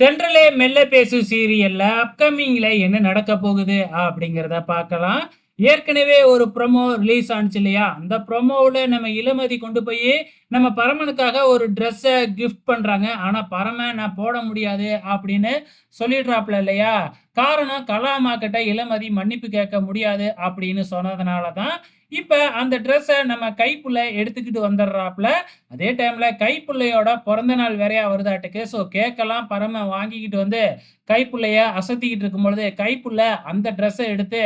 தென்றலே மெல்ல பேசு சீரியல்ல அப்கமிங்ல என்ன நடக்க போகுது அப்படிங்கிறத பார்க்கலாம். ஏற்கனவே ஒரு ப்ரோமோ ரிலீஸ் ஆனுச்சு இல்லையா? அந்த ப்ரொமோவில் நம்ம இளமதி கொண்டு போய் நம்ம பரமனுக்காக ஒரு ட்ரெஸ்ஸை கிஃப்ட் பண்ணுறாங்க ஆனால் பரம நான் போட முடியாது அப்படின்னு சொல்லிடுறாப்ல இல்லையா? காரணம் கலாம்மா கிட்ட இளமதி மன்னிப்பு கேட்க முடியாது அப்படின்னு சொன்னதுனால தான், இப்போ அந்த ட்ரெஸ்ஸை நம்ம கைப்புள்ள எடுத்துக்கிட்டு வந்துடுறாப்புல அதே டைமில் கைப்புள்ளையோட பிறந்த நாள் வேறயா வருதாட்டுக்கு. ஸோ கேக்கெல்லாம் பரம வாங்கிக்கிட்டு வந்து கைப்புள்ளைய அசத்திக்கிட்டு இருக்கும்பொழுது, கைப்புள்ள அந்த ட்ரெஸ்ஸை எடுத்து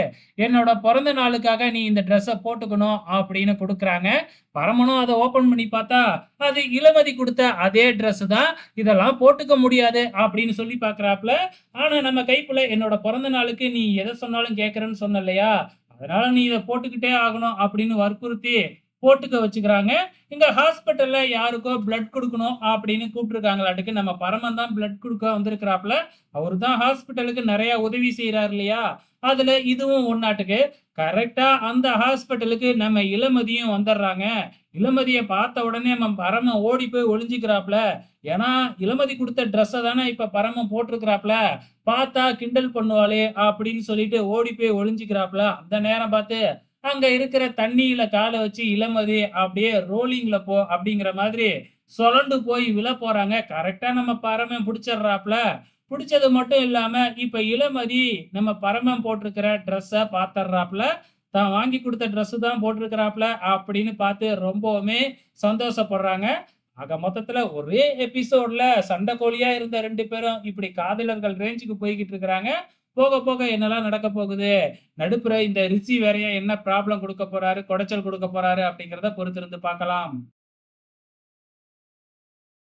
என்னோட பிறந்த நாளுக்காக நீ இந்த ட்ரெஸ்ஸை போட்டுக்கணும் அப்படின்னு கொடுக்குறாங்க பரமனும் அதை ஓப்பன் பண்ணி பார்த்தா, அது இளமதி கொடுத்த அதே ட்ரெஸ் தான். இதெல்லாம் போட்டுக்க முடியாது அப்படின்னு சொல்லி பார்க்குறாப்புல ஆனா நம்ம கைப்புல என்னோட பிறந்த நாளுக்கு நீ எதை சொன்னாலும் கேட்குறேன்னு சொன்ன இல்லையா? அதனால நீ இதை போட்டுக்கிட்டே ஆகணும் அப்படின்னு வற்புறுத்தி போட்டுக்க வச்சுக்கிறாங்க. இங்க ஹாஸ்பிட்டல்ல யாருக்கோ பிளட் கொடுக்கணும் அப்படின்னு கூப்பிட்டுருக்காங்களாட்டுக்கு. நம்ம பரமன் தான் பிளட் கொடுக்க வந்திருக்கிறாப்புல அவரு தான் ஹாஸ்பிட்டலுக்கு நிறைய உதவி செய்யறாரு இல்லையா? அதுல இதுவும் ஒன்னாட்டுக்கு கரெக்டா அந்த ஹாஸ்பிட்டலுக்கு நம்ம இளமதியும் வந்துடுறாங்க. இளமதியை பார்த்த உடனே நம்ம பரமன் ஓடி போய் ஒளிஞ்சுக்கிறாப்ல. ஏன்னா, இளமதி கொடுத்த ட்ரெஸ்ஸை தானே இப்ப பரமன் போட்டிருக்கிறாப்ல. பார்த்தா கிண்டல் பண்ணுவாளே அப்படின்னு சொல்லிட்டு ஓடி போய் ஒளிஞ்சுக்கிறாப்ல. அந்த நேரம் பார்த்து அங்க இருக்கிற தண்ணியில காலை வச்சு இளமதி அப்படியே ரோலிங்ல போ அப்படிங்கிற மாதிரி சொலண்டு போய் விழ போறாங்க கரெக்டா நம்ம பரமன் பிடிச்சிடுறாப்ல பிடிச்சது மட்டும் இல்லாம, இப்ப இளமதி நம்ம பரமன் போட்டிருக்கிற ட்ரெஸ்ஸ பார்த்துடுறாப்ல. தான் வாங்கி கொடுத்த ட்ரெஸ் தான் போட்டிருக்கிறாப்ல அப்படின்னு பார்த்து ரொம்பவுமே சந்தோஷப்படுறாங்க. ஆக மொத்தத்துல ஒரே எபிசோட்ல சண்டை கோழியா இருந்த ரெண்டு பேரும் இப்படி காதலர்கள் ரேஞ்சுக்கு போய்கிட்டு இருக்கிறாங்க. போக போக என்னெல்லாம் நடக்க போகுது? நடுப்புற இந்த ரிஷி வேறையா என்ன ப்ராப்ளம் கொடுக்க போறாரு? குடைச்சல் குடுக்க போறாரு? அப்படிங்கிறத பொறுத்திருந்து பார்க்கலாம்.